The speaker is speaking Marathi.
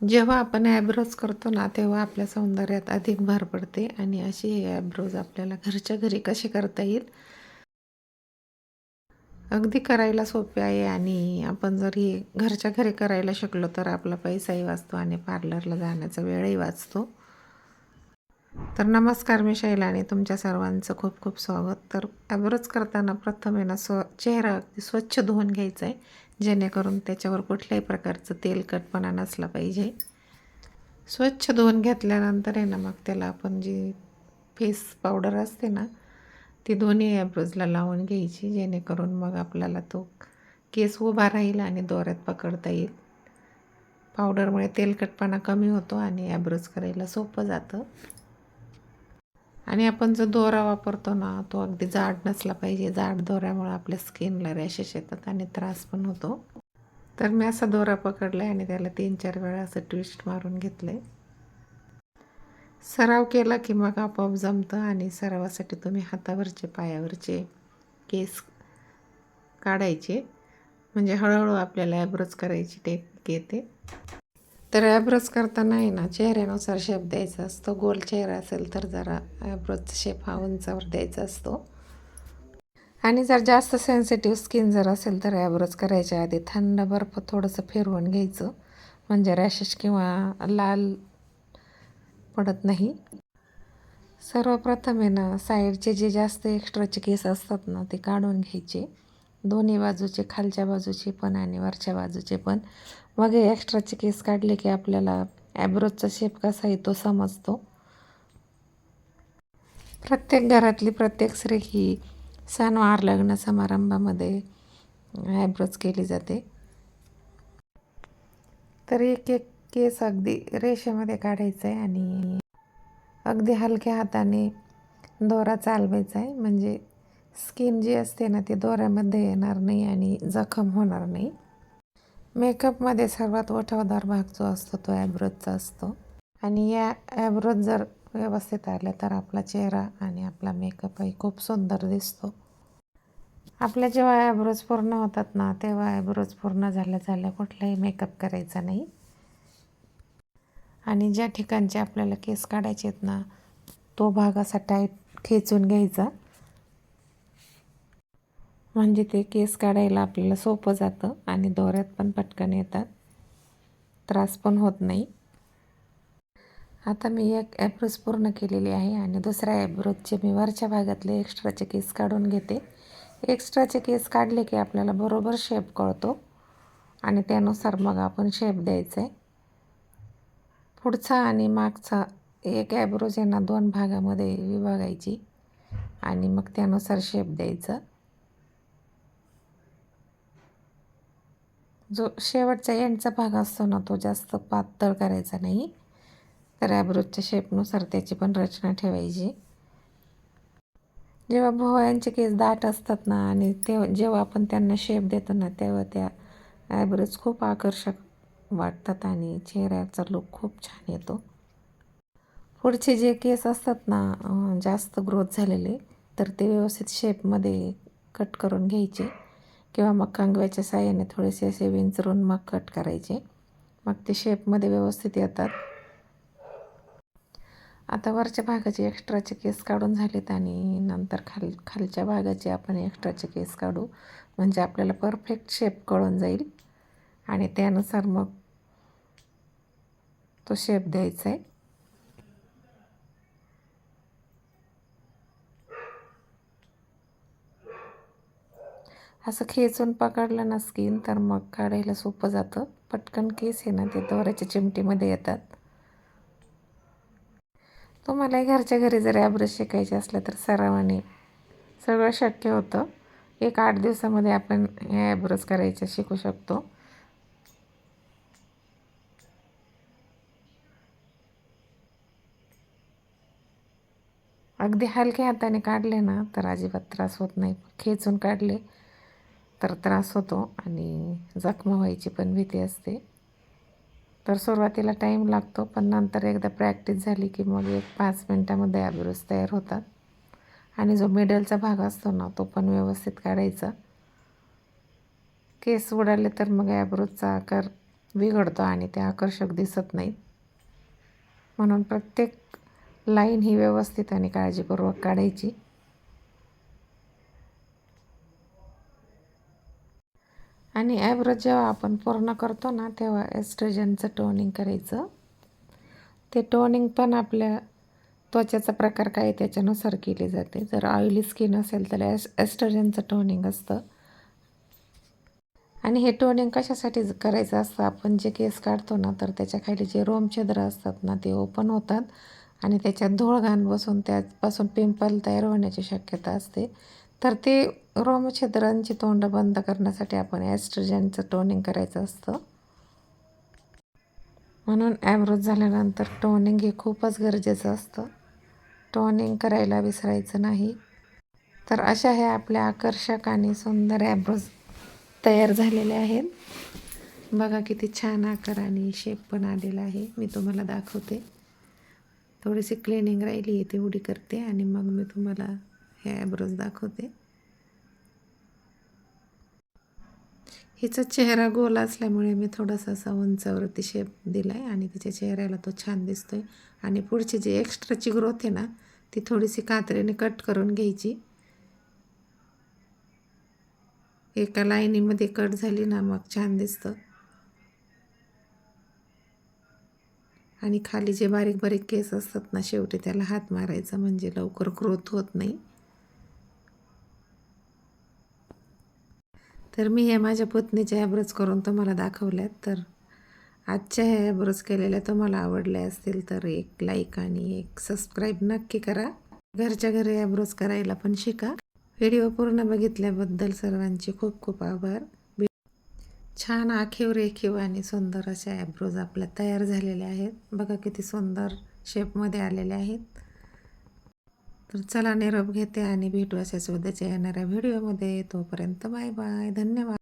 जेव्हा आपण ॲब्रोज करतो ना तेव्हा आपल्या सौंदर्यात अधिक भर पडते आणि अशी हे ॲब्रोज आपल्याला घरच्या घरी कसे करता येईल? अगदी करायला सोपे आहे आणि आपण जर हे घरच्या घरी करायला शकलो तर आपला पैसाही वाचतो आणि पार्लरला जाण्याचा वेळही वाचतो. तर नमस्कार मी शैलाने तुमच्या सर्वांचं खूप खूप स्वागत. तर ॲब्रोज करताना प्रथम आहे ना स्व चेहरा अगदी स्वच्छ धुवून घ्यायचा आहे जेणेकरून त्याच्यावर कुठल्याही प्रकारचं तेलकटपणा नसला पाहिजे. स्वच्छ धुवून घेतल्यानंतर आहे ना मग त्याला आपण जी फेस पावडर असते ना ती दोन्ही ॲब्रोजला लावून घ्यायची जेणेकरून मग आपल्याला तो केस उभा राहील आणि दोऱ्यात पकडता येईल. पावडरमुळे तेलकटपणा कमी होतो आणि ॲब्रोज करायला सोपं जातं. आणि आपण जो दोरा वापरतो ना तो अगदी जाड नसला पाहिजे. जाड दोऱ्यामुळे आपल्या स्किनला रॅशेस येतात आणि त्रास पण होतो. तर मी असा दोरा पकडला आहे आणि त्याला तीन चार वेळा असं ट्विस्ट मारून घेतलं आहे सराव केला की मग आपोआप जमतं आणि सरावासाठी तुम्ही हातावरचे पायावरचे केस काढायचे. म्हणजे हळूहळू आपल्याला ॲब्रोज करायची टेक्निक येते. तर ॲब्रोज करताना आहे ना चेहऱ्यानुसार शेप द्यायचा असतो. गोल चेहरा असेल तर जरा ॲब्रोजचा शेप हा उंचावर द्यायचा असतो. आणि जर जास्त सेन्सिटिव्ह स्किन जर असेल तर ॲब्रोज करायच्या आधी थंड बर्फ थोडंसं फिरवून घ्यायचं. म्हणजे रॅशेस किंवा लाल पडत नाही. सर्वप्रथम आहे ना साईडचे जे जास्त एक्स्ट्राचे केस असतात ना ते काढून घ्यायचे. दोन्ही बाजूचे खालच्या बाजूचे पण आणि वरच्या बाजूचे पण. मग हे एक्स्ट्राचे केस काढले की आपल्याला ॲब्रोजचा शेप कसा येतो समजतो. प्रत्येक घरातली प्रत्येक स्त्री ही सणवार लग्न समारंभामध्ये ॲब्रोज केली जाते. तर एक एक केस अगदी रेषेमध्ये काढायचा आहे आणि अगदी हलक्या हाताने दोरा चालवायचा आहे. म्हणजे स्किन जी असते ना ती दोऱ्यामध्ये येणार नाही आणि जखम होणार नाही. मेकअपमध्ये सर्वात उठावदार भाग जो असतो तो ॲब्रोजचा असतो. आणि या ॲब्रोज जर व्यवस्थित आले तर आपला चेहरा आणि आपला मेकअपही खूप सुंदर दिसतो. आपल्या जेव्हा ॲब्रोज पूर्ण होतात ना तेव्हा ॲब्रोज पूर्ण झाल्या झाल्या कुठलाही मेकअप करायचा नाही. आणि ज्या ठिकाणचे आपल्याला केस काढायचे आहेत ना तो भाग असा टाईट खेचून घ्यायचा. म्हणजे ते केस काढायला आपल्याला सोपं जातं आणि दोऱ्यात पण पटकन येतात. त्रास पण होत नाही. आता मी एक ॲब्रोज पूर्ण केलेली आहे आणि दुसऱ्या ॲब्रोजचे मी वरच्या भागातले एक्स्ट्राचे केस काढून घेते. एक्स्ट्राचे केस काढले की आपल्याला बरोबर शेप कळतो आणि त्यानुसार मग आपण शेप द्यायचा. आहे पुढचा आणि मागचा एक ॲब्रोज यांना दोन भागामध्ये विभागायची आणि मग त्यानुसार शेप द्यायचं. जो शेवटचा एंडचा भाग असतो ना तो जास्त पातळ करायचा नाही. तर ॲब्रोजच्या शेपनुसार त्याची पण रचना ठेवायची. जेव्हा भोवयांचे केस दाट असतात ना आणि ते जेव्हा आपण त्यांना शेप देतो ना तेव्हा त्या ॲब्रोज खूप आकर्षक वाटतात आणि चेहऱ्याचा लुक खूप छान येतो. पुढचे जे केस असतात ना जास्त ग्रोथ झालेले तर ते व्यवस्थित शेपमध्ये कट करून घ्यायचे. किंवा मग कांगव्याच्या साह्याने थोडेसे असे विंचरून मग कट करायचे. मग ते शेपमध्ये व्यवस्थित येतात. आता वरच्या भागाचे एक्स्ट्राचे केस काढून झालेत आणि नंतर खाल खालच्या भागाचे आपण एक्स्ट्राचे केस काढू. म्हणजे आपल्याला परफेक्ट शेप कळून जाईल. आणि त्यानुसार मग तो शेप द्यायचा आहे. असं खेचून पकडलं ना स्किन तर मग काढायला सोपं जातं. पटकन केस आहे ना ते दोऱ्याच्या चिमटीमध्ये येतात. तुम्हालाही घरच्या घरी जर ॲब्रश शिकायचे असलं तर सरावाने सगळं शक्य होतं. एक आठ दिवसामध्ये आपण हे ॲब्रश करायचं शिकू शकतो. अगदी हलक्या हाताने काढले ना तर अजिबात त्रास होत नाही. खेचून काढले तर त्रास होतो आणि जखमा व्हायची पण भीती असते. तर सुरुवातीला टाईम लागतो पण नंतर एकदा प्रॅक्टिस झाली की मग एक पाच मिनटामध्ये ॲब्रोज तयार होतात. आणि जो मिडलचा भाग असतो ना तो पण व्यवस्थित काढायचा. केस उडाले तर मग ॲब्रोजचा आकार बिघडतो आणि ते आकर्षक दिसत नाहीत म्हणून प्रत्येक लाईन ही व्यवस्थित आणि काळजीपूर्वक काढायची. आणि ॲब्रो जेव्हा आपण पूर्ण करतो ना तेव्हा एस्ट्रोजनचं टोनिंग करायचं. ते टोनिंग पण आपल्या त्वचेचा प्रकार काय त्याच्यानुसार केली जाते. जर ऑइली स्किन असेल तर एस एस्ट्रोजनचं टोनिंग असतं. आणि हे टोनिंग कशासाठी करायचं असतं? आपण जे केस काढतो ना तर त्याच्याखाली जे रोमछिद्र असतात ना ते ओपन होतात. आणि त्याच्यात धूळ घाण बसून त्यापासून पिंपल तयार होण्याची शक्यता असते. तर ते रोमछिद्रांची तोंड बंद करण्यासाठी आपण ॲस्ट्रोजनचं टोनिंग करायचं असतं. म्हणून ॲब्रोज झाल्यानंतर टोनिंग हे खूपच गरजेचं असतं. टोनिंग करायला विसरायचं नाही. तर अशा ह्या आपल्या आकर्षक आणि सुंदर ॲब्रोज तयार झालेले आहेत. बघा किती छान आकार आणि शेप पण आलेला आहे. मी तुम्हाला दाखवते. थोडीशी क्लिनिंग राहिली आहे तेवढी करते आणि मग मी तुम्हाला हे आयब्रोज दाखवते. हिचा चेहरा गोल असल्यामुळे मी थोडासा असा उंचावरती शेप दिला आहे आणि तिच्या चेहऱ्याला तो छान दिसतोय. आणि पुढची जी एक्स्ट्राची ग्रोथ आहे ना ती थोडीशी कात्रीने कट करून घ्यायची. एका लाईनीमध्ये कट झाली ना मग छान दिसतं. आणि खाली जे बारीक बारीक केस असतात ना शेवटी त्याला हात मारायचा म्हणजे लवकर ग्रोथ होत नाही. तर मी हे माझ्या पत्नीच्या ॲब्रोज करून तुम्हाला दाखवल्यात. तर आजच्या ह्या ॲब्रोज केलेल्या तुम्हाला आवडल्या असतील तर एक लाईक आणि एक सबस्क्राईब नक्की करा. घरच्या घरी ॲब्रोज करायला पण शिका. व्हिडिओ पूर्ण बघितल्याबद्दल सर्वांचे खूप खूप आभार. छान आखीव रेखीव आणि सुंदर अशा ॲब्रोज आपल्या तयार झालेल्या आहेत. बघा किती सुंदर शेपमध्ये आलेले आहेत. तर चला निरोप घेते आणि भेटू अशाच उद्याच्या येणाऱ्या व्हिडिओमध्ये तोपर्यंत बाय बाय धन्यवाद.